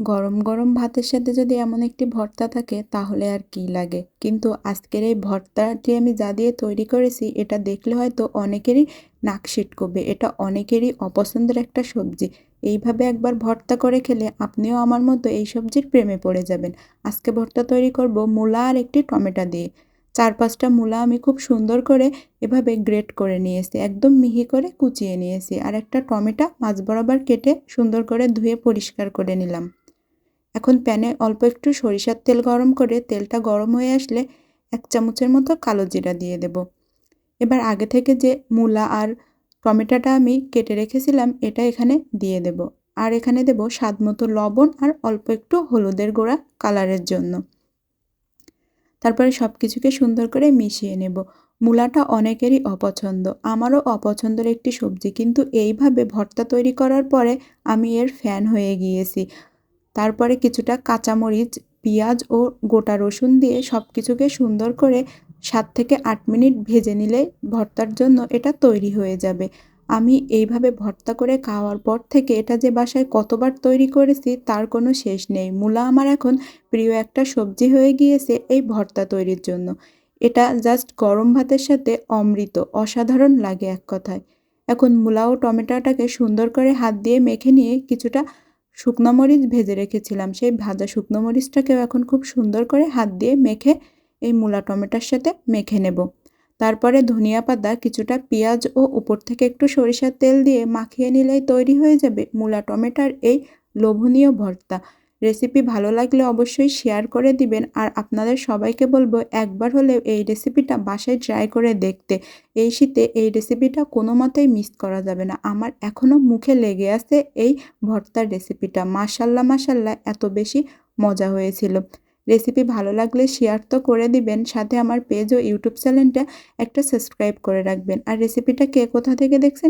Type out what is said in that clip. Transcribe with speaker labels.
Speaker 1: গরম গরম ভাতের সাথে যদি এমন একটি ভর্তা থাকে, তাহলে আর কি লাগে? কিন্তু আজকের এই ভর্তাটি আমি যা দিয়ে তৈরি করেছি, এটা দেখলে হয়তো অনেকেরই নাক করবে এটা অনেকেরই অপছন্দের একটা সবজি। এইভাবে একবার ভর্তা করে খেলে আপনিও আমার মতো এই সবজির প্রেমে পড়ে যাবেন। আজকে ভর্তা তৈরি করব মূলা আর একটি টমেটো দিয়ে। চার পাঁচটা মূলা আমি খুব সুন্দর করে এভাবে গ্রেট করে নিয়েছি, একদম মিহি করে কুচিয়ে নিয়েছি। আর একটা টমেটো মাছ বরাবর কেটে সুন্দর করে ধুয়ে পরিষ্কার করে নিলাম। এখন প্যানে অল্প একটু সরিষার তেল গরম করে তেলটা গরম হয়ে আসলে এক চামচের মতো কালো জিরা দিয়ে দেব। এবার আগে থেকে যে মূলা আর টমেটোটা আমি কেটে রেখেছিলাম, এটা এখানে দিয়ে দেব। আর এখানে দেব স্বাদ মতো লবণ আর অল্প একটু হলুদের গোড়া কালারের জন্য। তারপরে সব কিছুকে সুন্দর করে মিশিয়ে নেব। মূলাটা অনেকেরই অপছন্দ। আমারও অপছন্দের একটি সবজি, কিন্তু এইভাবে ভর্তা তৈরি করার পরে আমি এর ফ্যান হয়ে গিয়েছি। তারপরে কিছুটা কাঁচামরিচ, পেঁয়াজ ও গোটা রসুন দিয়ে সব কিছুকে সুন্দর করে সাত থেকে আট মিনিট ভেজে নিলে ভর্তার জন্য এটা তৈরি হয়ে যাবে। আমি এইভাবে ভর্তা করে খাওয়ার পর থেকে এটা যে বাসায় কতবার তৈরি করেছি তার কোনো শেষ নেই। মূলা আমার এখন প্রিয় একটা সবজি হয়ে গিয়েছে এই ভর্তা তৈরির জন্য। এটা জাস্ট গরম ভাতের সাথে অমৃত, অসাধারণ লাগে এক কথায়। এখন মূলা ও টমেটোটাকে সুন্দর করে হাত দিয়ে মেখে নিয়ে কিছুটা শুকনো মরিচ ভেজে রেখেছিলাম। সেই ভাজা শুকনো মরিচটাকেও এখন খুব সুন্দর করে হাত দিয়ে মেখে এই মূলা টমেটোর সাথে মেখে নেব। তারপরে ধনিয়া পাতা, কিছুটা পেঁয়াজ ও উপর থেকে একটু সরিষার তেল দিয়ে মাখিয়ে নিলেই তৈরি হয়ে যাবে মূলা টমেটোর এই লোভনীয় ভর্তা। রেসিপি ভালো লাগলে অবশ্যই শেয়ার করে দিবেন। আর আপনাদের সবাইকে বলব, একবার হলেও এই রেসিপিটা বাসায় ট্রাই করে দেখতে। এই শীতে এই রেসিপিটা কোনো মতেই মিস করা যাবে না। আমার এখনও মুখে লেগে আছে এই ভর্তার রেসিপিটা মাসাল্লাহ মাসাল্লাহ এত বেশি মজা হয়েছিল। রেসিপি ভালো লাগলে শেয়ার তো করে দিবেন। সাথে আমার পেজ ও ইউটিউব চ্যানেলটা একটা সাবস্ক্রাইব করে রাখবেন। আর রেসিপিটা কে কোথা থেকে দেখছেন?